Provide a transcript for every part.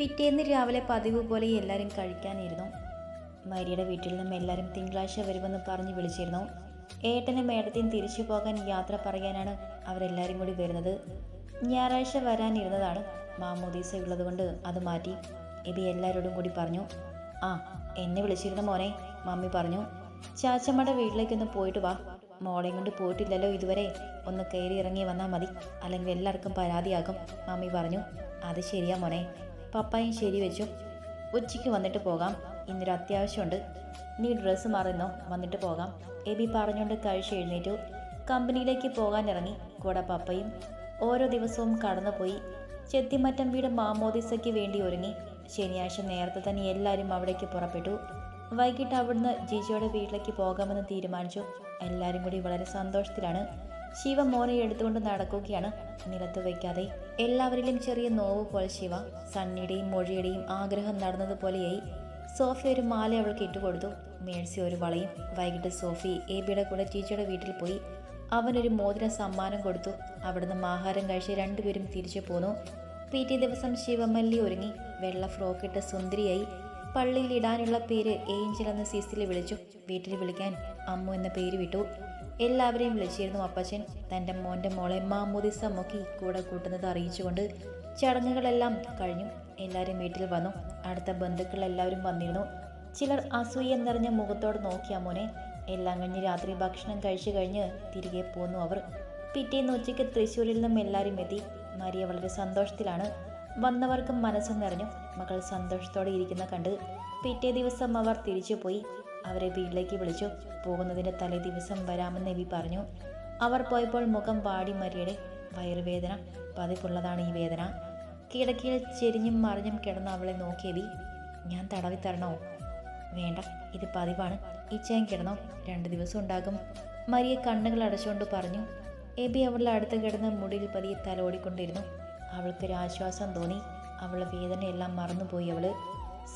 പിറ്റേന്ന് രാവിലെ പതിവ് പോലെ എല്ലാവരും കഴിക്കാനിരുന്നു. മരിയുടെ വീട്ടിൽ നിന്നും എല്ലാവരും തിങ്കളാഴ്ച വരുമെന്ന് പറഞ്ഞ് വിളിച്ചിരുന്നു. ഏട്ടനും മേടത്തെയും തിരിച്ചു പോകാൻ യാത്ര പറയാനാണ് അവരെല്ലാവരും കൂടി വരുന്നത്. ഞായറാഴ്ച വരാനിരുന്നതാണ് മാമോദീസ ഉള്ളതുകൊണ്ട് അത് മാറ്റി. ഇത് എല്ലാവരോടും കൂടി പറഞ്ഞു. ആ എന്നെ വിളിച്ചിരുന്ന മോനെ മമ്മി പറഞ്ഞു. ചാച്ചമ്മയുടെ വീട്ടിലേക്കൊന്ന് പോയിട്ട് വാ. മോളെയും കൊണ്ട് പോയിട്ടില്ലല്ലോ ഇതുവരെ. ഒന്ന് കയറി ഇറങ്ങി വന്നാൽ മതി. അല്ലെങ്കിൽ എല്ലാവർക്കും പരാതിയാകും മമ്മി പറഞ്ഞു. അത് ശരിയാ മോനെ. പപ്പായും ശരി വെച്ചു. ഉച്ചയ്ക്ക് വന്നിട്ട് പോകാം. ഇന്നൊരു അത്യാവശ്യമുണ്ട്. നീ ഡ്രസ്സ് മാറുന്നോ? വന്നിട്ട് പോകാം. എബി പറഞ്ഞുകൊണ്ട് കഴിച്ച് എഴുന്നേറ്റു. കമ്പനിയിലേക്ക് പോകാൻ ഇറങ്ങി കൂടെ പപ്പയും ഓരോ ദിവസവും കടന്നുപോയി. ചെത്തിമറ്റം വീട് മാമോദിസയ്ക്ക് വേണ്ടി ഒരുങ്ങി. ശനിയാഴ്ച നേരത്തെ തന്നെ എല്ലാവരും അവിടേക്ക് പുറപ്പെട്ടു. വൈകിട്ട് അവിടുന്ന് ജിജിയുടെ വീട്ടിലേക്ക് പോകാമെന്ന് തീരുമാനിച്ചു. എല്ലാവരും കൂടി വളരെ സന്തോഷത്തിലാണ്. ശിവ മോനെ എടുത്തുകൊണ്ട് നടക്കുകയാണ് നിലത്ത് വയ്ക്കാതെ. എല്ലാവരിലും ചെറിയ നോവ് പോലെ ശിവ സണ്ണിയുടെയും മൊഴിയുടെയും ആഗ്രഹം നടന്നതുപോലെയായി സോഫി ഒരു മാല അവൾക്ക് ഇട്ടുകൊടുത്തു മേഴ്സി ഒരു വളയും. വൈകിട്ട് സോഫി എബിയുടെ കൂടെ ചീച്ചയുടെ വീട്ടിൽ പോയി. അവനൊരു മോതിര സമ്മാനം കൊടുത്തു. അവിടുന്ന് ആഹാരം കഴിച്ച് രണ്ടുപേരും തിരിച്ചു പോന്നു. പിറ്റേ ദിവസം ശിവമല്ലി ഒരുങ്ങി. വെള്ള ഫ്രോക്കിട്ട് സുന്ദരിയായി. പള്ളിയിൽ ഇടാനുള്ള പേര് ഏഞ്ചൽ എന്ന സിസിലി വിളിച്ചു. വീട്ടിൽ വിളിക്കാൻ അമ്മു എന്ന പേര് വിട്ടു. എല്ലാവരെയും വിളിച്ചിരുന്നു അപ്പച്ചൻ. തന്റെ മോന്റെ മോളെ മാമോദിസ മുക്കി കൂടെ കൂട്ടുന്നത് അറിയിച്ചുകൊണ്ട് ചടങ്ങുകളെല്ലാം കഴിഞ്ഞു. എല്ലാവരും വീട്ടിൽ വന്നു. അടുത്ത ബന്ധുക്കൾ എല്ലാവരും വന്നിരുന്നു. ചിലർ അസൂയ നിറഞ്ഞ മുഖത്തോട് നോക്കിയ മോനെ എല്ലാം കഴിഞ്ഞ് രാത്രി ഭക്ഷണം കഴിച്ചു കഴിഞ്ഞ് തിരികെ പോന്നു അവർ. പിറ്റേന്ന് ഉച്ചയ്ക്ക് തൃശ്ശൂരിൽ നിന്നും എല്ലാവരും എത്തി. മരിയ വളരെ സന്തോഷത്തിലാണ്. വന്നവർക്കും മനസ്സ് നിറഞ്ഞു. മകൾ സന്തോഷത്തോടെ ഇരിക്കുന്ന കണ്ട് പിറ്റേ ദിവസം അവർ തിരിച്ചു പോയി അവരെ വീട്ടിലേക്ക് വിളിച്ചു. പോകുന്നതിന്റെ തലേ ദിവസം വരാമെന്ന് എബി പറഞ്ഞു. അവർ പോയപ്പോൾ മുഖം പാടി മരിയുടെ വയറുവേദന പതിപ്പുള്ളതാണ് ഈ വേദന. കിടക്കിയിൽ ചെരിഞ്ഞും മറിഞ്ഞും കിടന്ന് അവളെ നോക്കിയബി ഞാൻ തടവി തരണോ? വേണ്ട ഇത് പതിവാണ്. ഇച്ചയും കിടന്നോ? രണ്ട് ദിവസം ഉണ്ടാകും. മരിയെ കണ്ണുകൾ അടച്ചുകൊണ്ട് പറഞ്ഞു. എബി അവളുടെ അടുത്ത് കിടന്ന് മുടിയിൽ പതിയെ തലോടിക്കൊണ്ടിരുന്നു. അവൾക്കൊരു ആശ്വാസം തോന്നി. അവളുടെ വേദനയെല്ലാം മറന്നുപോയി അവൾ.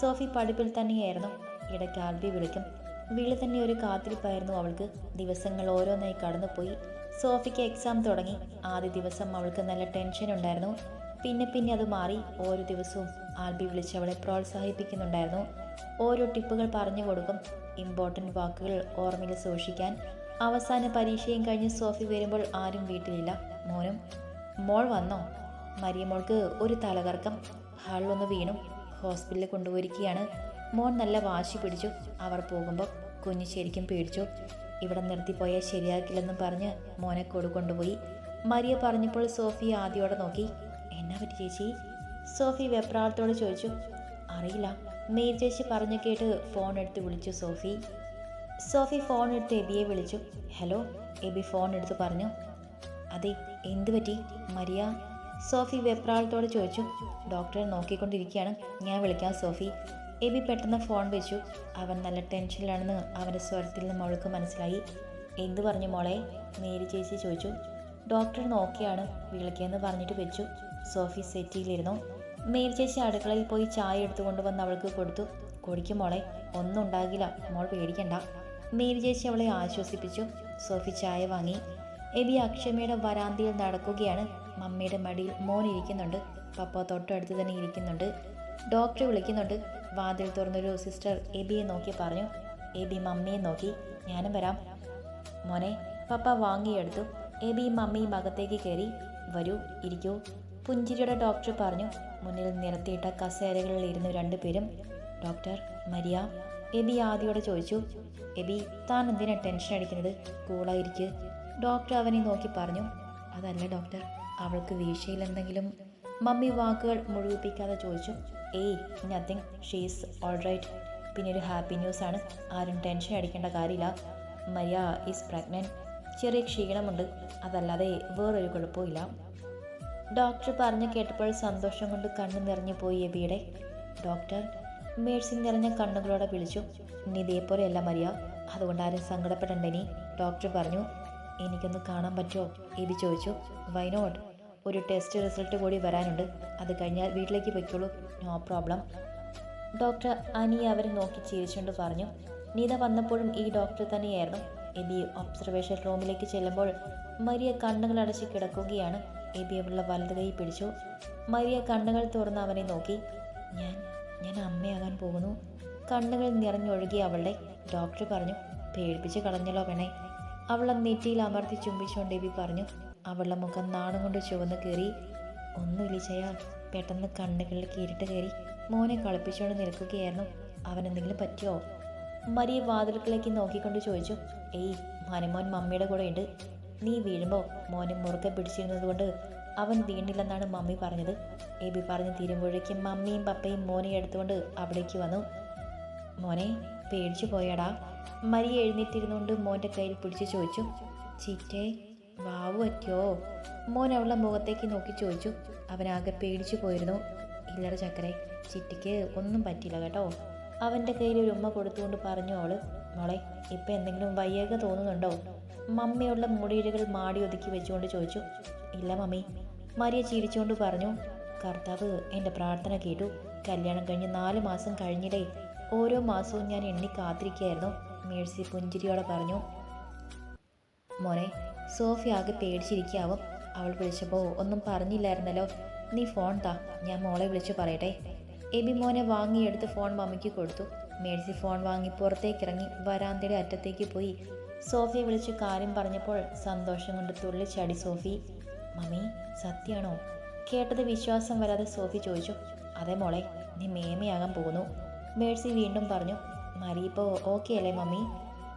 സോഫി പഠിപ്പിൽ തന്നെയായിരുന്നു. ഇടയ്ക്ക് ആൽബി വിളിക്കും. വിളി തന്നെ ഒരു കാത്തിരിപ്പായിരുന്നു അവൾക്ക്. ദിവസങ്ങൾ ഓരോന്നായി കടന്നുപോയി. സോഫിക്ക് എക്സാം തുടങ്ങി. ആദ്യ ദിവസം അവൾക്ക് നല്ല ടെൻഷൻ ഉണ്ടായിരുന്നു. പിന്നെ പിന്നെ അത് മാറി. ഓരോ ദിവസവും ആൽബി വിളിച്ച് അവളെ പ്രോത്സാഹിപ്പിക്കുന്നുണ്ടായിരുന്നു. ഓരോ ടിപ്പുകൾ പറഞ്ഞു കൊടുക്കും. ഇമ്പോർട്ടന്റ് വാക്കുകൾ ഓർമ്മയിൽ സൂക്ഷിക്കാൻ. അവസാന പരീക്ഷയും കഴിഞ്ഞ് സോഫി വരുമ്പോൾ ആരും വീട്ടിലില്ല. മോനും മോൾ വന്നോ? മരിയമോൾക്ക് ഒരു തലകറക്കം. ഹാളിലൊന്ന് വീണു. ഹോസ്പിറ്റലിൽ കൊണ്ടുപോയിരിക്കുകയാണ്. മോൻ നല്ല വാശി പിടിച്ചു. അവർ പോകുമ്പോൾ കുഞ്ഞ് ശരിക്കും പേടിച്ചു. ഇവിടെ നിർത്തിപ്പോയാൽ ശരിയാക്കില്ലെന്നും പറഞ്ഞ് മോനെ കൊടു കൊണ്ടുപോയി. മരിയ പറഞ്ഞപ്പോൾ സോഫി ആദ്യോടെ നോക്കി. എന്നാ പറ്റി ചേച്ചി? സോഫി വെപ്രാളത്തോട് ചോദിച്ചു. അറിയില്ല. മേയ് ചേച്ചി പറഞ്ഞു കേട്ട് ഫോൺ എടുത്ത് വിളിച്ചു സോഫി. സോഫി ഫോൺ എടുത്ത് എബിയെ വിളിച്ചു. ഹലോ എബി ഫോൺ എടുത്ത് പറഞ്ഞു. അതെ എന്തു പറ്റി മരിയ? സോഫി വെപ്രാളത്തോടെ ചോദിച്ചു. ഡോക്ടറെ നോക്കിക്കൊണ്ടിരിക്കുകയാണ്. ഞാൻ വിളിക്കാം സോഫി. എബി പെട്ടെന്ന് ഫോൺ വെച്ചു. അവൻ നല്ല ടെൻഷനിലാണെന്ന് അവന്റെ സ്വരത്തിൽ നിന്നും അവൾക്ക് മനസ്സിലായി. എന്തു പറഞ്ഞു മോളെ? മേരി ചേച്ചി ചോദിച്ചു. ഡോക്ടർ നോക്കിയാണ് വിളിക്കുകയെന്ന് പറഞ്ഞിട്ട് വെച്ചു. സോഫി സെറ്റിയിലിരുന്നു. മേരി ചേച്ചി അടുക്കളയിൽ പോയി ചായ എടുത്തുകൊണ്ട് വന്ന് അവൾക്ക് കൊടുത്തു. കുടിക്കും മോളെ ഒന്നും ഉണ്ടാകില്ല. മോൾ പേടിക്കണ്ട. മേരി ചേച്ചി അവളെ ആശ്വസിപ്പിച്ചു. സോഫി ചായ വാങ്ങി. എബി അക്ഷമയുടെ വരാന്തിയിൽ നടക്കുകയാണ്. മമ്മിയുടെ മടിയിൽ മോൻ ഇരിക്കുന്നുണ്ട്. പപ്പ തൊട്ടടുത്ത് തന്നെ ഇരിക്കുന്നുണ്ട്. ഡോക്ടർ വിളിക്കുന്നുണ്ട്. വാതിൽ തുറന്നൊരു സിസ്റ്റർ എബിയെ നോക്കി പറഞ്ഞു എബി മമ്മിയെ നോക്കി ഞാനും വരാം. മോനെ പപ്പ വാങ്ങിയെടുത്തു. എബി മമ്മിയും അകത്തേക്ക് കയറി വരൂ ഇരിക്കൂ. പുഞ്ചിരിയുടെ ഡോക്ടർ പറഞ്ഞു മുന്നിൽ നിരത്തിയിട്ട കസേരകളിൽ ഇരുന്നു രണ്ടുപേരും. Doctor Maria? എബി ആദ്യയോടെ ചോദിച്ചു എബി താൻ എന്തിനാ ടെൻഷൻ അടിക്കുന്നത്? കൂളായിരിക്ക് ഡോക്ടർ അവനെ നോക്കി പറഞ്ഞു അതല്ല ഡോക്ടർ അവൾക്ക് വീഴ്ചയിൽ എന്തെങ്കിലും. മമ്മി വാക്കുകൾ മുഴുവിപ്പിക്കാതെ ചോദിച്ചു ഏയ് നത്തിങ് ഷീസ് ഓൾ റൈറ്റ് പിന്നെ ഒരു ഹാപ്പി ന്യൂസ് ആണ്. ആരും ടെൻഷൻ അടിക്കേണ്ട കാര്യമില്ല. മരിയ ഈസ് പ്രഗ്നന്റ് ചെറിയ ക്ഷീണമുണ്ട്. അതല്ലാതെ വേറൊരു കുഴപ്പമില്ല ഡോക്ടർ പറഞ്ഞു കേട്ടപ്പോൾ സന്തോഷം കൊണ്ട് കണ്ണു നിറഞ്ഞു പോയി എബിയുടെ. ഡോക്ടർ മേഴ്സി നിറഞ്ഞ കണ്ണുകളോടെ വിളിച്ചു. ഇനി ഇതേപോലെയല്ല മരിയ. അതുകൊണ്ട് ആരും സങ്കടപ്പെടണ്ട ഇനി. ഡോക്ടർ പറഞ്ഞു. എനിക്കൊന്ന് കാണാൻ പറ്റുമോ? എബി ചോദിച്ചു. വൈ നോട്ട് ഒരു ടെസ്റ്റ് റിസൾട്ട് കൂടി വരാനുണ്ട്. അത് കഴിഞ്ഞാൽ വീട്ടിലേക്ക് പൊയ്ക്കോളൂ. നോ പ്രോബ്ലം ഡോക്ടർ അനി അവരെ നോക്കി ചിരിച്ചുകൊണ്ട് പറഞ്ഞു നീത വന്നപ്പോഴും ഈ ഡോക്ടർ തന്നെയായിരുന്നു. എബി ഒബ്സർവേഷൻ റൂമിലേക്ക് ചെല്ലുമ്പോൾ മരിയ കണ്ണുകൾ അടച്ച് കിടക്കുകയാണ്. എബി അവളുടെ വലത് കൈ പിടിച്ചു. മരിയ കണ്ണുകൾ തുറന്ന് അവനെ നോക്കി. ഞാൻ ഞാൻ അമ്മയാകാൻ പോകുന്നു. കണ്ണുകൾ നിറഞ്ഞൊഴുകി അവളുടെ ഡോക്ടർ പറഞ്ഞു പേടിപ്പിച്ച് കളഞ്ഞല്ലോ വേണേ അവളെ നെറ്റിയിൽ അമർത്തി ചുംബിച്ചുകൊണ്ട് എബി പറഞ്ഞു അവളുടെ മുഖം നാണം കൊണ്ട് ചുവന്ന് കയറി ഒന്നുമില്ല ചയ പെട്ടെന്ന് കണ്ണുകളിലേക്ക് ഇരുട്ട് കയറി മോനെ കളിപ്പിച്ചുകൊണ്ട് നിൽക്കുകയായിരുന്നു. അവനെന്തെങ്കിലും പറ്റിയോ? മരിയ വാതിൽക്കിലേക്ക് നോക്കിക്കൊണ്ട് ചോദിച്ചു. ഏയ് മനുമോൻ മമ്മിയുടെ കൂടെ ഉണ്ട്. നീ വീഴുമ്പോൾ മോനെ മുറുക്കെ പിടിച്ചിരുന്നത് കൊണ്ട് അവൻ വീണില്ലെന്നാണ് മമ്മി പറഞ്ഞത്. എബി പറഞ്ഞ് തീരുമ്പോഴേക്കും മമ്മിയും പപ്പയും മോനെ എടുത്തുകൊണ്ട് അവിടേക്ക് വന്നു. മോനെ പേടിച്ചു പോയടാ. മരിയ എഴുന്നേറ്റിരുന്നുകൊണ്ട് മോന്റെ കയ്യിൽ പിടിച്ച് ചോദിച്ചു. ചിറ്റേ വാവു പറ്റിയോ? മോൻ അവളുടെ മുഖത്തേക്ക് നോക്കി ചോദിച്ചു. അവനാകെ പേടിച്ചു പോയിരുന്നു. ഇല്ലറ ചക്കരെ ചിറ്റിക്ക് ഒന്നും പറ്റില്ല കേട്ടോ. അവന്റെ കയ്യിൽ ഒരു ഉമ്മ കൊടുത്തുകൊണ്ട് പറഞ്ഞു അവൾ മോളെ ഇപ്പം എന്തെങ്കിലും വയ്യക തോന്നുന്നുണ്ടോ? മമ്മിയുള്ള മുടിയിഴകൾ മാടി ഒതുക്കി വെച്ചുകൊണ്ട് ചോദിച്ചു. ഇല്ല മമ്മി. മരിയ ചിരിച്ചുകൊണ്ട് പറഞ്ഞു കർത്താവ് എന്റെ പ്രാർത്ഥന കേട്ടു. കല്യാണം കഴിഞ്ഞ് നാല് മാസം കഴിഞ്ഞിടേ ഓരോ മാസവും ഞാൻ എണ്ണി കാത്തിരിക്കുകയായിരുന്നു മേഴ്സി പുഞ്ചിരിയോടെ പറഞ്ഞു. മോനെ സോഫി ആകെ പേടിച്ചിരിക്കാവും അവൾ വിളിച്ചപ്പോൾ ഒന്നും പറഞ്ഞില്ലായിരുന്നല്ലോ. നീ ഫോൺ താ. ഞാൻ മോളെ വിളിച്ചു പറയട്ടെ. എബി മോനെ വാങ്ങിയെടുത്ത് ഫോൺ മമ്മിക്ക് കൊടുത്തു. മേഴ്സി ഫോൺ വാങ്ങി പുറത്തേക്കിറങ്ങി വരാന്തയുടെ അറ്റത്തേക്ക് പോയി. സോഫിയെ വിളിച്ച് കാര്യം പറഞ്ഞപ്പോൾ സന്തോഷം കൊണ്ട് തുള്ളിച്ചാടി സോഫി. മമ്മി സത്യാണോ കേട്ടത് വിശ്വാസം വരാതെ സോഫി ചോദിച്ചു. അതെ മോളെ നീ മേമയാകാൻ പോകുന്നു. മേഴ്സി വീണ്ടും പറഞ്ഞു. മരി ഇപ്പോൾ ഓക്കെ അല്ലേ മമ്മി?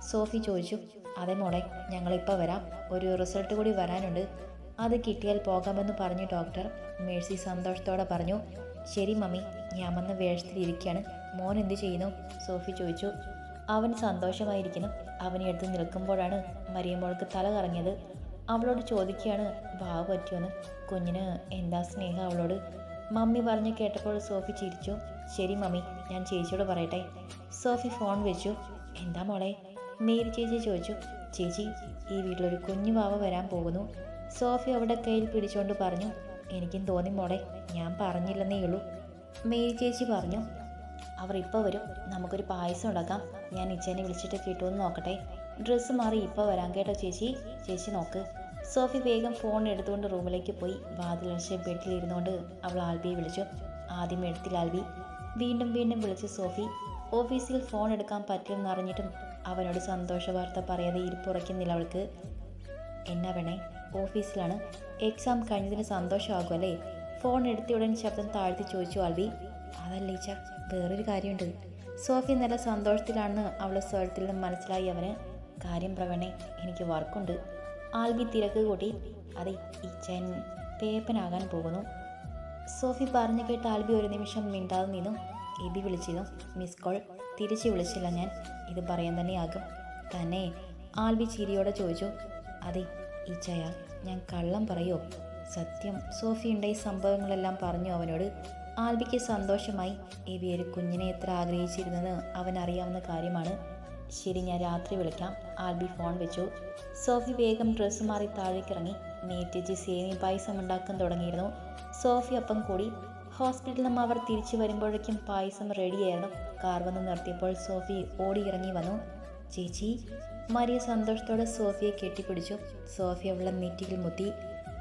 സോഫി ചോദിച്ചു. അതെ മോളെ ഞങ്ങളിപ്പോൾ വരാം. ഒരു റിസൾട്ട് കൂടി വരാനുണ്ട്. അത് കിട്ടിയാൽ പോകാമെന്ന് പറഞ്ഞു ഡോക്ടർ മേഴ്സി സന്തോഷത്തോടെ പറഞ്ഞു ശരി മമ്മി ഞാൻ വന്ന് വേഷത്തിലിരിക്കുകയാണ് മോൻ എന്ത് ചെയ്യുന്നു? സോഫി ചോദിച്ചു. അവൻ സന്തോഷമായിരിക്കുന്നു. അവനെ എടുത്ത് നിൽക്കുമ്പോഴാണ് മരിയമ്മോൾക്ക് തല കറങ്ങിയത്. അവളോട് ചോദിക്കുകയാണ് ഭാവ് പറ്റിയോന്ന് കുഞ്ഞിന് എന്താ സ്നേഹം അവളോട്? മമ്മി പറഞ്ഞു കേട്ടപ്പോൾ സോഫി ചിരിച്ചു. ശരി മമ്മി ഞാൻ ചേച്ചിയോട് പറയട്ടെ. സോഫി ഫോൺ വെച്ചു. എന്താ മോളെ മേരി ചേച്ചി ചോദിച്ചു ചേച്ചി ഈ വീട്ടിലൊരു കുഞ്ഞു വാവ വരാൻ പോകുന്നു. സോഫി അവിടെ കയ്യിൽ പിടിച്ചുകൊണ്ട് പറഞ്ഞു എനിക്കും തോന്നി മോളെ ഞാൻ പറഞ്ഞില്ലെന്നേ ഉള്ളൂ. മേരി ചേച്ചി പറഞ്ഞു അവർ ഇപ്പോൾ വരും നമുക്കൊരു പായസം ഉണ്ടാക്കാം ഞാൻ ഇച്ചേനെ വിളിച്ചിട്ട് കിട്ടുമെന്ന് നോക്കട്ടെ. ഡ്രസ്സ് മാറി ഇപ്പോൾ വരാം കേട്ടോ ചേച്ചി ചേച്ചി നോക്ക്. സോഫി വേഗം ഫോൺ എടുത്തുകൊണ്ട് റൂമിലേക്ക് പോയി വാതിലടച്ച് ബെഡിലിരുന്നുകൊണ്ട് അവൾ ആൽബിയെ വിളിച്ചു. ആദ്യം എടുത്തിൽ ആൽബി. വീണ്ടും വീണ്ടും വിളിച്ച് സോഫി ഓഫീസിൽ ഫോൺ എടുക്കാൻ പറ്റില്ലെന്ന് അറിഞ്ഞിട്ടും അവനോട് സന്തോഷ വാർത്ത പറയാതെ ഇരിപ്പുറയ്ക്കുന്നില്ല അവൾക്ക്. എന്നാ വേണേ ഓഫീസിലാണ്. എക്സാം കഴിഞ്ഞതിന് സന്തോഷമാകുമല്ലേ ഫോൺ എടുത്തയുടൻ ശബ്ദം താഴ്ത്തി ചോദിച്ചു ആൽബി. അതല്ല ഈച്ച വേറൊരു കാര്യമുണ്ട്. സോഫി നല്ല സന്തോഷത്തിലാണെന്ന് അവളെ സ്വരത്തിൽ നിന്ന് മനസ്സിലായി അവന്. കാര്യം പ്രവണേ എനിക്ക് വർക്കുണ്ട്. ആൽബി തിരക്ക് കൂട്ടി അതെ ഈച്ചൻ പേപ്പനാകാൻ പോകുന്നു. സോഫി പറഞ്ഞു കേട്ട് ആൽബി ഒരു നിമിഷം മിണ്ടാതെ നിന്നു. എബി വിളിച്ചിരുന്നു മിസ് കോൾ തിരിച്ച് വിളിച്ചില്ല ഞാൻ. ഇത് പറയാൻ തന്നെയാകും. തന്നെ ആൽവി ചിരിയോടെ ചോദിച്ചു അതെ ഈച്ചയ. ഞാൻ കള്ളം പറയോ? സത്യം സോഫി ഉണ്ടായ സംഭവങ്ങളെല്ലാം പറഞ്ഞു അവനോട്. ആൽബിക്ക് സന്തോഷമായി. എബി ഒരു കുഞ്ഞിനെ എത്ര ആഗ്രഹിച്ചിരുന്നത് അവൻ അറിയാവുന്ന കാര്യമാണ്. ശരി ഞാൻ രാത്രി വിളിക്കാം. ആൽബി ഫോൺ വെച്ചു. സോഫി വേഗം ഡ്രസ്സ് മാറി താഴേക്കിറങ്ങി. നേറ്റിച്ച് സേമി പായസം ഉണ്ടാക്കാൻ തുടങ്ങിയിരുന്നു. സോഫി അപ്പം കൂടി. ഹോസ്പിറ്റലിൽ നിന്നും അവർ തിരിച്ചു വരുമ്പോഴേക്കും പായസം റെഡിയായിരുന്നു. കാർ വന്ന് നിർത്തിയപ്പോൾ സോഫി ഓടിയിറങ്ങി വന്നു. ചേച്ചി മരിയ സന്തോഷത്തോടെ സോഫിയെ കെട്ടിപ്പിടിച്ചു. സോഫി അവളെ നെറ്റിയിൽ മുത്തി.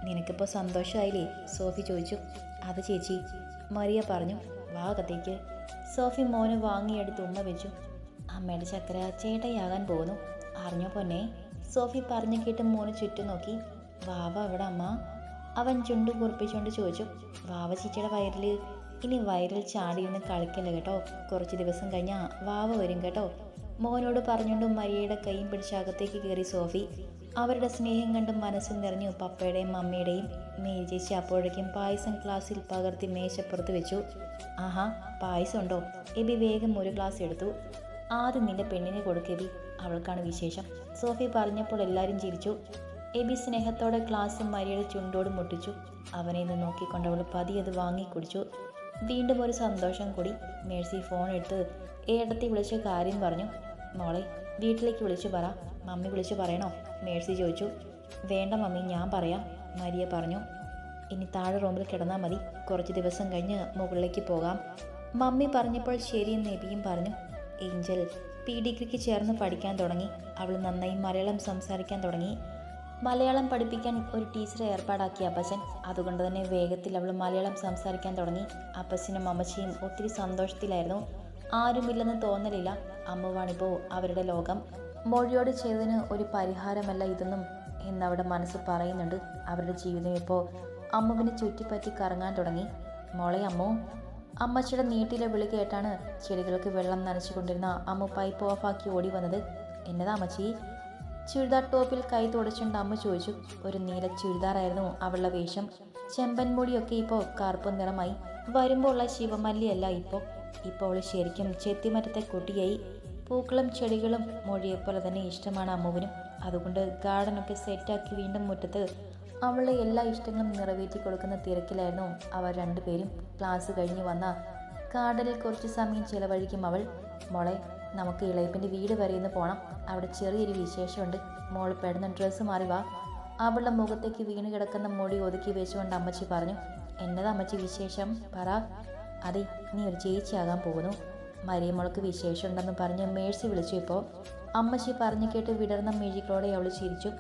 നിനക്കിപ്പോൾ സന്തോഷമായില്ലേ സോഫി ചോദിച്ചു. അത് ചേച്ചി മരിയ പറഞ്ഞു. വാ അകത്തേക്ക്. സോഫി മോന് വാങ്ങിയെടുത്ത് ഉമ്മ വെച്ചു. അമ്മയുടെ ചക്കര ചേട്ടയാകാൻ പോകുന്നു. അറിഞ്ഞോ പൊന്നെ? സോഫി പറഞ്ഞു കേട്ട് മോന് ചുറ്റും നോക്കി. വാവ അവിടെ അമ്മ. അവൻ ചുണ്ടു കുറിപ്പിച്ചുകൊണ്ട് ചോദിച്ചു. വാവ ചേച്ചിയുടെ വയറിൽ ഇനി വയറിൽ ചാടിയിരുന്ന് കളിക്കല്ല കേട്ടോ? കുറച്ച് ദിവസം കഴിഞ്ഞാൽ വാവ വരും കേട്ടോ. മോനോട് പറഞ്ഞുകൊണ്ട് മരിയയുടെ കൈയും പിടിച്ചകത്തേക്ക് കയറി സോഫി. അവരുടെ സ്നേഹം കണ്ട് മനസ്സ് നിറഞ്ഞു പപ്പയുടെയും മമ്മിയുടെയും മേരി ചേച്ചി അപ്പോഴേക്കും പായസം ഗ്ലാസ്സിൽ പകർത്തി മേശപ്പുറത്ത് വെച്ചു. ആഹാ പായസം ഉണ്ടോ എബി വേഗം ഒരു ഗ്ലാസ് എടുത്തു. ആദ്യം നിന്റെ പെണ്ണിനെ കൊടുക്കെബി അവൾക്കാണ് വിശേഷം. സോഫി പറഞ്ഞപ്പോൾ എല്ലാവരും ചിരിച്ചു. എബി സ്നേഹത്തോടെ ഗ്ലാസ് മരിയുടെ ചുണ്ടോട് മുട്ടിച്ചു. അവനെ നിന്ന് നോക്കിക്കൊണ്ട് അവൾ പതിയത് അത് വാങ്ങി കുടിച്ചു വീണ്ടും ഒരു സന്തോഷം കൂടി മേഴ്സി ഫോൺ എടുത്ത് ഏടത്തി വിളിച്ച കാര്യം പറഞ്ഞു. മോളെ വീട്ടിലേക്ക് വിളിച്ചു പറ. മമ്മി വിളിച്ചു പറയണോ? മേഴ്സി ചോദിച്ചു. വേണ്ട മമ്മി ഞാൻ പറയാം മരിയ പറഞ്ഞു. ഇനി താഴെ റൂമിൽ കിടന്നാൽ മതി. കുറച്ച് ദിവസം കഴിഞ്ഞ് മുകളിലേക്ക് പോകാം. മമ്മി പറഞ്ഞപ്പോൾ ശരിയെന്ന് എബിയും പറഞ്ഞു. ഏഞ്ചൽ പി ഡിഗ്രിക്ക് ചേർന്ന് പഠിക്കാൻ തുടങ്ങി. അവൾ നന്നായി മലയാളം സംസാരിക്കാൻ തുടങ്ങി. മലയാളം പഠിപ്പിക്കാൻ ഒരു ടീച്ചറെ ഏർപ്പാടാക്കിയ അപ്പച്ചൻ അതുകൊണ്ട് തന്നെ വേഗത്തിൽ അവൾ മലയാളം സംസാരിക്കാൻ തുടങ്ങി. അപ്പച്ചനും അമ്മച്ചിയും ഒത്തിരി സന്തോഷത്തിലായിരുന്നു. ആരുമില്ലെന്ന് തോന്നലില്ല. അമ്മുവാണിപ്പോൾ അവരുടെ ലോകം. മൊഴിയോട് ചെയ്തതിന് ഒരു പരിഹാരമല്ല ഇതെന്നും എന്നവരുടെ മനസ്സ് പറയുന്നുണ്ട്. അവരുടെ ജീവിതം ഇപ്പോൾ അമ്മുവിനെ ചുറ്റിപ്പറ്റി കറങ്ങാൻ തുടങ്ങി. മോളെ അമ്മു. അമ്മച്ചിയുടെ നീട്ടിലെ വിളി കേട്ടാണ് ചെടികൾക്ക് വെള്ളം നനച്ചുകൊണ്ടിരുന്ന അമ്മ പൈപ്പ് ഓഫാക്കി ഓടി വന്നത്. എന്നതാ അമ്മച്ചി? ചുരിദാർ ടോപ്പിൽ കൈ തുടച്ചുകൊണ്ട് അമ്മ ചോദിച്ചു ഒരു നീല ചുരിദാറായിരുന്നു അവളുടെ വേഷം. ചെമ്പൻ മുടിയൊക്കെ ഇപ്പോൾ കറുപ്പ് നിറമായി. വരുമ്പോൾ ഉള്ള ശിവമല്ലിയല്ല ഇപ്പോൾ ഇപ്പോൾ അവൾ ശരിക്കും ചെത്തിമരത്തെ കുട്ടിയായി. പൂക്കളും ചെടികളും മൊഴിയെപ്പോലെ തന്നെ ഇഷ്ടമാണ് അമ്മുവിനും. അതുകൊണ്ട് ഗാർഡനൊക്കെ സെറ്റാക്കി വീണ്ടും മുറ്റത്ത് അവളുടെ എല്ലാ ഇഷ്ടങ്ങളും നിറവേറ്റി കൊടുക്കുന്ന തിരക്കിലായിരുന്നു അവർ രണ്ടുപേരും. ക്ലാസ് കഴിഞ്ഞ് വന്ന ഗാർഡനിൽ കുറച്ച് സമയം ചിലവഴിക്കും അവൾ. മോളെ നമുക്ക് ഇളയപ്പിന്റെ വീട് വരെ ഒന്ന് പോകണം അവിടെ ചെറിയൊരു വിശേഷമുണ്ട്. മോൾ പെടുന്ന ഡ്രസ്സ് മാറി വാ. അവളുടെ മുഖത്തേക്ക് വീണ് കിടക്കുന്ന മുടി ഒതുക്കി വെച്ചുകൊണ്ട് അമ്മച്ചി പറഞ്ഞു എന്നതാ അമ്മച്ചി വിശേഷം? പറ. അതെ നീ ഒരു ചേച്ചിയാകാൻ പോകുന്നു. മരിയമ്മൾക്ക് വിശേഷമുണ്ടെന്ന് പറഞ്ഞ് മേഴ്സി വിളിച്ചു ഇപ്പോൾ. അമ്മച്ചി പറഞ്ഞു കേട്ട് വിടർന്ന മെഴുകളോടെ അവൾ ചിരിച്ചു.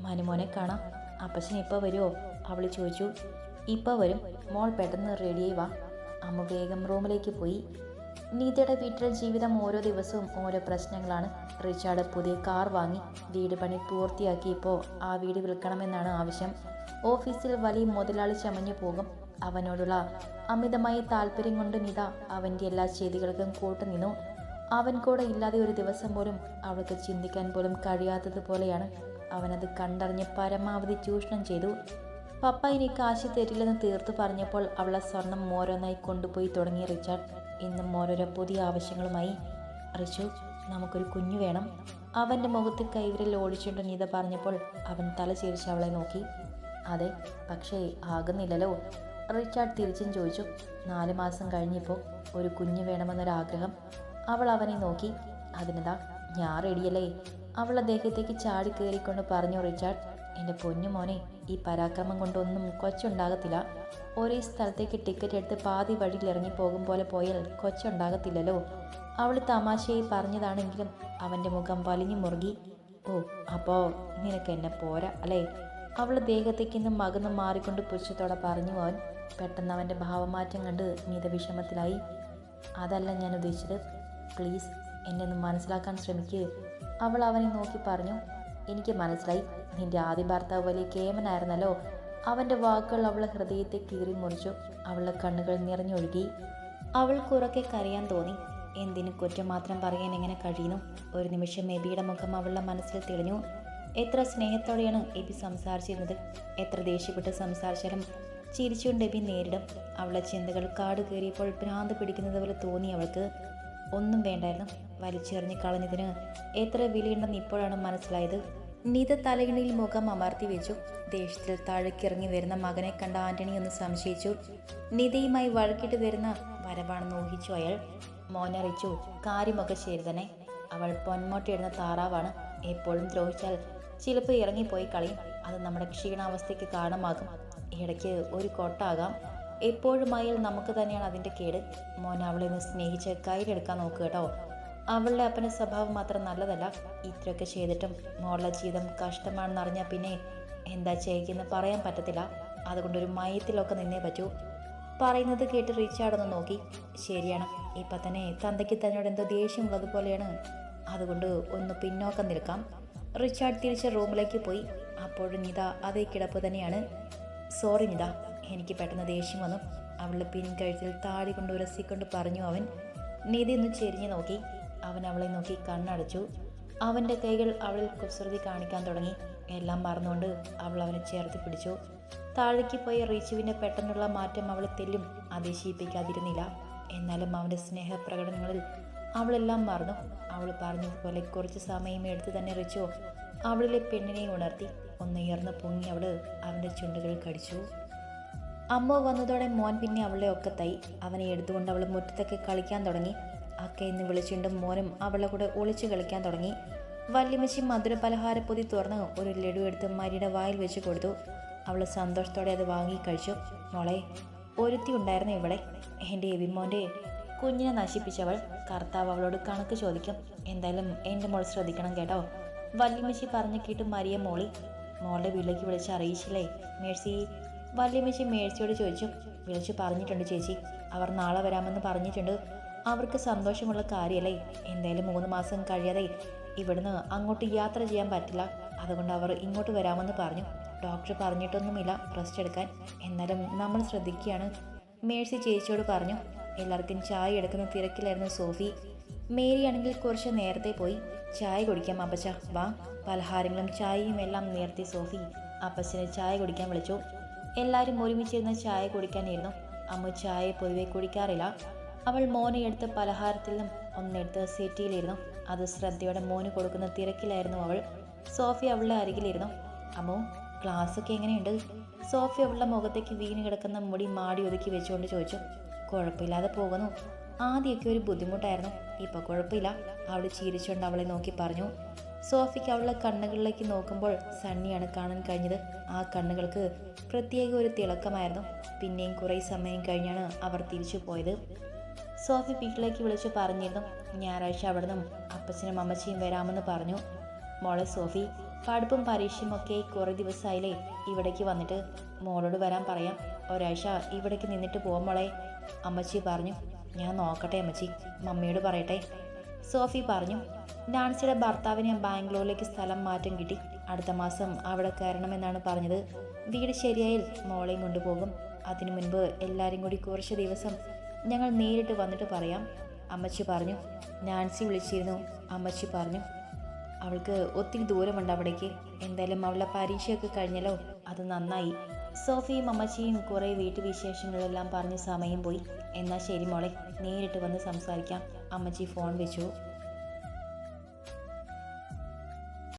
മനുമോനെ കാണാം. അപ്പച്ചൻ ഇപ്പോൾ വരുമോ? അവൾ ചോദിച്ചു. ഇപ്പോൾ വരും. മോൾ പെട്ടെന്ന് റെഡിയായി വാ. അമ്മ വേഗം റൂമിലേക്ക് പോയി. നീതയുടെ വീട്ടിലെ ജീവിതം ഓരോ ദിവസവും ഓരോ പ്രശ്നങ്ങളാണ്. റിച്ചാർഡ് പുതിയ കാർ വാങ്ങി വീട് പണി പൂർത്തിയാക്കിയപ്പോൾ ആ വീട് വിൽക്കണമെന്നാണ് ആവശ്യം. ഓഫീസിൽ വലിയ മുതലാളി ചമഞ്ഞു പോകും. അവനോടുള്ള അമിതമായ താല്പര്യം കൊണ്ട് നിത അവന്റെ എല്ലാ ചെയ്തികൾക്കും കൂട്ടുനിന്നു അവൻ കൂടെ ഇല്ലാതെ ഒരു ദിവസം പോലും അവൾക്ക് ചിന്തിക്കാൻ പോലും കഴിയാത്തതുപോലെയാണ്. അവനത് കണ്ടറിഞ്ഞ് പരമാവധി ചൂഷണം ചെയ്തു. പപ്പ ഇനി കാശ് തരില്ലെന്ന് തീർത്തു പറഞ്ഞപ്പോൾ അവളെ സ്വർണം ഓരോന്നായി കൊണ്ടുപോയി തുടങ്ങി റിച്ചാർഡ്. ഇന്നും ഓരോരോ പുതിയ ആവശ്യങ്ങളുമായി റിച്ചു നമുക്കൊരു കുഞ്ഞു വേണം. അവന്റെ മുഖത്ത് കൈവിരൽ ഓടിച്ചുകൊണ്ട് നീത പറഞ്ഞപ്പോൾ അവൻ തല ചിരിച്ച് അവളെ നോക്കി. അതെ പക്ഷേ ആകുന്നില്ലല്ലോ. റിച്ചാർഡ് തിരിച്ചും ചോദിച്ചു. നാല് മാസം കഴിഞ്ഞപ്പോൾ ഒരു കുഞ്ഞ് വേണമെന്നൊരാഗ്രഹം. അവൾ അവനെ നോക്കി. അതിനെന്താ ഞാൻ റെഡിയല്ലേ അവളുടെ ദേഹത്തേക്ക് ചാടി കയറിക്കൊണ്ട് പറഞ്ഞു റിച്ചാർഡ് എന്റെ പൊന്നു മോനെ ഈ പരാക്രമം കൊണ്ടൊന്നും കൊച്ചുണ്ടാകത്തില്ല. ഒരേ സ്ഥലത്തേക്ക് ടിക്കറ്റ് എടുത്ത് പാതി വഴിയിൽ ഇറങ്ങി പോകും പോലെ പോയാൽ കൊച്ചുണ്ടാകത്തില്ലല്ലോ. അവൾ തമാശയായി പറഞ്ഞതാണെങ്കിലും അവന്റെ മുഖം വലിഞ്ഞു മുറുകി. ഓ അപ്പോൾ നിനക്ക് എന്നെ പോരാ അല്ലേ? അവൾ ദേഹത്തേക്ക് നിന്ന് മകന്ന് മാറിക്കൊണ്ട് പുച്ഛത്തോടെ പറഞ്ഞു അവൻ പെട്ടെന്ന് അവന്റെ ഭാവമാറ്റം കണ്ട് നീത വിഷമത്തിലായി അതല്ല ഞാൻ ഉദ്ദേശിച്ചത്. പ്ലീസ് എന്നെ ഒന്ന് മനസ്സിലാക്കാൻ ശ്രമിക്കുക അവൾ അവനെ നോക്കി പറഞ്ഞു എനിക്ക് മനസ്സിലായി. നിന്റെ ആദ്യ ഭർത്താവ് വലിയ കേമനായിരുന്നല്ലോ. അവന്റെ വാക്കുകൾ അവളെ ഹൃദയത്തെ കീറി മുറിച്ചു. അവളുടെ കണ്ണുകൾ നിറഞ്ഞൊഴുകി. അവൾക്ക് ഉറക്കെ കരയാൻ തോന്നി. എന്തിന് കുറ്റം മാത്രം പറയാൻ എങ്ങനെ കഴിയുന്നു? ഒരു നിമിഷം എബിയുടെ മുഖം അവളുടെ മനസ്സിൽ തെളിഞ്ഞു. എത്ര സ്നേഹത്തോടെയാണ് എബി സംസാരിച്ചിരുന്നത്. എത്ര ദേഷ്യപ്പെട്ട് സംസാരിച്ചാലും ചിരിച്ചുകൊണ്ട് എബി നേരിടും. അവളുടെ ചിന്തകൾ കാട് കയറിയപ്പോൾ ഭ്രാന്ത് പിടിക്കുന്നത് പോലെ തോന്നി അവൾക്ക്. ഒന്നും വേണ്ടായിരുന്നു. വലിച്ചെറിഞ്ഞ് കളഞ്ഞതിന് എത്ര വിലയുണ്ടെന്ന് ഇപ്പോഴാണ് മനസ്സിലായത്. നിത തലയിണയിൽ മുഖം അമർത്തി വെച്ചു. ദേഷ്യത്തിൽ താഴേക്കിറങ്ങി വരുന്ന മകനെ കണ്ട ആന്റണി ഒന്ന് സംശയിച്ചു. നിതയുമായി വഴക്കിട്ട് വരുന്ന വരവാണെന്ന് ഊഹിച്ചു അയാൾ. മോനറിച്ചു കാര്യമൊക്കെ ശരി തന്നെ അവൾ പൊന്മോട്ടിടുന്ന താറാവാണ്. എപ്പോഴും ദ്രോഹിച്ചാൽ ചിലപ്പോൾ ഇറങ്ങിപ്പോയി കളയും. അത് നമ്മുടെ ക്ഷീണാവസ്ഥയ്ക്ക് കാരണമാകും. ഇടയ്ക്ക് ഒരു കൊട്ടാകാം. എപ്പോഴുമായാൽ നമുക്ക് തന്നെയാണ് അതിന്റെ കേട്. മോൻ അവളെ ഒന്ന് സ്നേഹിച്ച് കയ്യിലെടുക്കാൻ നോക്കുക കേട്ടോ. അവളുടെ അപ്പന്റെ സ്വഭാവം മാത്രം നല്ലതല്ല. ഇത്രയൊക്കെ ചെയ്തിട്ടും മോളുടെ ജീവിതം കഷ്ടമാണെന്ന് അറിഞ്ഞാൽ പിന്നെ എന്താ ചെയ്യുന്നത് പറയാൻ പറ്റത്തില്ല. അതുകൊണ്ടൊരു മയത്തിലൊക്കെ നിന്നേ പറ്റൂ. പറയുന്നത് കേട്ട് റിച്ചാർഡ് നോക്കി. ശരിയാണ്. ഇപ്പം തന്നെ തന്തയ്ക്ക് തന്നോട് എന്തോ ദേഷ്യം ഉള്ളതുപോലെയാണ് അതുകൊണ്ട് ഒന്ന് പിന്നോക്കം നിൽക്കാം. റിച്ചാർഡ് തിരിച്ച് റൂമിലേക്ക് പോയി. അപ്പോഴും നിത അതേ കിടപ്പ് തന്നെയാണ്. സോറി നിത എനിക്ക് പെട്ടെന്ന് ദേഷ്യം വന്നു. അവളുടെ പിൻകഴുത്തിൽ താടി കൊണ്ട് ഉരസിക്കൊണ്ട് പറഞ്ഞു അവൻ. നിധി ഒന്ന് ചെരിഞ്ഞു നോക്കി. അവൻ അവളെ നോക്കി കണ്ണടച്ചു. അവന്റെ കൈകൾ അവളിൽ കുസൃതി കാണിക്കാൻ തുടങ്ങി. എല്ലാം മറന്നുകൊണ്ട് അവൾ അവനെ ചേർത്ത് പിടിച്ചു. താഴേക്ക് പോയ റീച്ചുവിന്റെ പെട്ടെന്നുള്ള മാറ്റം അവളെ തെല്ലും അതിശയിപ്പിക്കാതിരുന്നില്ല. എന്നാലും അവന്റെ സ്നേഹപ്രകടനങ്ങളിൽ അവളെല്ലാം മറന്നു. അവൾ പറഞ്ഞതുപോലെ കുറച്ച് സമയം എടുത്ത് തന്നെ റിച്ചു അവളിലെ പെണ്ണിനെ ഉണർത്തി. ഒന്നുയർന്ന് പൊങ്ങി അവൾ അവന്റെ ചുണ്ടുകൾ കടിച്ചു. അമ്മ വന്നതോടെ മോൻ പിന്നെ അവളെ ഒക്കത്തായി. അവനെ എടുത്തുകൊണ്ട് അവൾ മുറ്റത്തൊക്കെ കളിക്കാൻ തുടങ്ങി. അക്ക എന്ന് വിളിച്ചുകൊണ്ട് മോനും അവളെ കൂടെ ഒളിച്ചു കളിക്കാൻ തുടങ്ങി. വല്യമ്മച്ചി മധുര പലഹാര പലഹാരപ്പൊതി തുറന്ന് ഒരു ലഡു എടുത്ത് മരിയുടെ വായിൽ വെച്ച് കൊടുത്തു. അവൾ സന്തോഷത്തോടെ അത് വാങ്ങി കഴിച്ചു. മോളെ ഒരുത്തി ഉണ്ടായിരുന്നു ഇവിടെ. എന്റെ എവിമോന്റെ കുഞ്ഞിനെ നശിപ്പിച്ചവൾ. കർത്താവ് അവളോട് കണക്ക് ചോദിക്കും. എന്തായാലും എന്റെ മോൾ ശ്രദ്ധിക്കണം കേട്ടോ വല്യമ്മച്ചി പറഞ്ഞു കേട്ട് മരിയ മോളി മോളുടെ വീട്ടിലേക്ക് വിളിച്ച് അറിയിച്ചില്ലേ മേഴ്സി വല്യമ്മച്ചി മേഴ്സിയോട് ചോദിച്ചു. വിളിച്ച് പറഞ്ഞിട്ടുണ്ട് ചേച്ചി. അവർ നാളെ വരാമെന്ന് പറഞ്ഞിട്ടുണ്ട്. അവർക്ക് സന്തോഷമുള്ള കാര്യമല്ലേ എന്തായാലും മൂന്ന് മാസം കഴിയാതെ ഇവിടുന്ന് അങ്ങോട്ട് യാത്ര ചെയ്യാൻ പറ്റില്ല. അതുകൊണ്ട് അവർ ഇങ്ങോട്ട് വരാമെന്ന് പറഞ്ഞു. ഡോക്ടർ പറഞ്ഞിട്ടൊന്നുമില്ല റെസ്റ്റ് എടുക്കാൻ. എന്നാലും നമ്മൾ ശ്രദ്ധിക്കുകയാണ്. മേഴ്സി ചേച്ചിയോട് പറഞ്ഞു. എല്ലാവർക്കും ചായ എടുക്കുന്ന തിരക്കിലായിരുന്നു സോഫി. മേരി ആണെങ്കിൽ കുറച്ച് നേരത്തെ പോയി. ചായ കുടിക്കാം അപ്പച്ച. വാ. പലഹാരങ്ങളും ചായയും എല്ലാം നേരത്തെ സോഫി. അപ്പച്ചനെ ചായ കുടിക്കാൻ വിളിച്ചു. എല്ലാവരും ഒരുമിച്ചിരുന്ന് ചായ കുടിക്കാനിരുന്നു. അമ്മ ചായ പൊതുവെ കുടിക്കാറില്ല. അവൾ മോനെ എടുത്ത് പലഹാരത്തിൽ നിന്നും ഒന്നെടുത്ത് സെറ്റിയിലിരുന്നു. അത് ശ്രദ്ധയോടെ മോന് കൊടുക്കുന്ന തിരക്കിലായിരുന്നു അവൾ. സോഫി അവളുടെ അരികിലിരുന്നു. അമ്മോ ക്ലാസ്സൊക്കെ എങ്ങനെയുണ്ട്? സോഫി അവളുടെ മുഖത്തേക്ക് വീണ് കിടക്കുന്ന മുടി മാടി ഒതുക്കി വെച്ചുകൊണ്ട് ചോദിച്ചു. കുഴപ്പമില്ലാതെ പോകുന്നു. ആദ്യമൊക്കെ ഒരു ബുദ്ധിമുട്ടായിരുന്നു. ഇപ്പോൾ കുഴപ്പമില്ല. അവൾ ചിരിച്ചുകൊണ്ട് അവളെ നോക്കി പറഞ്ഞു. സോഫിക്ക് അവളുടെ കണ്ണുകളിലേക്ക് നോക്കുമ്പോൾ സണ്ണിയാണ് കാണാൻ കഴിഞ്ഞത്. ആ കണ്ണുകൾക്ക് പ്രത്യേക ഒരു തിളക്കമായിരുന്നു. പിന്നെയും കുറേ സമയം കഴിഞ്ഞാണ് അവർ തിരിച്ചു പോയത്. സോഫി വീട്ടിലേക്ക് വിളിച്ചു പറഞ്ഞിരുന്നു. ഞായറാഴ്ച അവിടെ നിന്നും അപ്പച്ചനും അമ്മച്ചിയും വരാമെന്ന് പറഞ്ഞു. മോളെ സോഫി പഠിപ്പും പരീക്ഷയും ഒക്കെ കുറേ ദിവസമായില്ലേ ഇവിടേക്ക് വന്നിട്ട്. മോളോട് വരാൻ പറയാം. ഒരാഴ്ച ഇവിടേക്ക് നിന്നിട്ട് പോവാം മോളെ അമ്മച്ചി പറഞ്ഞു. ഞാൻ നോക്കട്ടെ അമ്മച്ചി മമ്മിയോട് പറയട്ടെ. സോഫി പറഞ്ഞു. ഡാൻസിയുടെ ഭർത്താവിന് ബാംഗ്ലൂരിലേക്ക് സ്ഥലം മാറ്റം കിട്ടി. അടുത്ത മാസം അവിടെ കയറണമെന്നാണ് പറഞ്ഞത്. വീട് ശരിയായാൽ മോളെയും കൊണ്ടുപോകും. അതിനു മുൻപ് എല്ലാവരും കൂടി കുറച്ച് ദിവസം ഞങ്ങൾ നേരിട്ട് വന്നിട്ട് പറയാം. അമ്മച്ചി പറഞ്ഞു. നാൻസി വിളിച്ചിരുന്നു. അമ്മച്ചി പറഞ്ഞു. അവൾക്ക് ഒത്തിരി ദൂരമുണ്ട് അവിടേക്ക്. എന്തായാലും അവളുടെ പരീക്ഷയൊക്കെ കഴിഞ്ഞല്ലോ. അത് നന്നായി. സോഫിയും അമ്മച്ചിയും കുറേ വീട്ടുവിശേഷങ്ങളെല്ലാം പറഞ്ഞ് സമയം പോയി. എന്നാൽ ശരി മോളെ. നേരിട്ട് വന്ന് സംസാരിക്കാം. അമ്മച്ചി ഫോൺ വെച്ചു.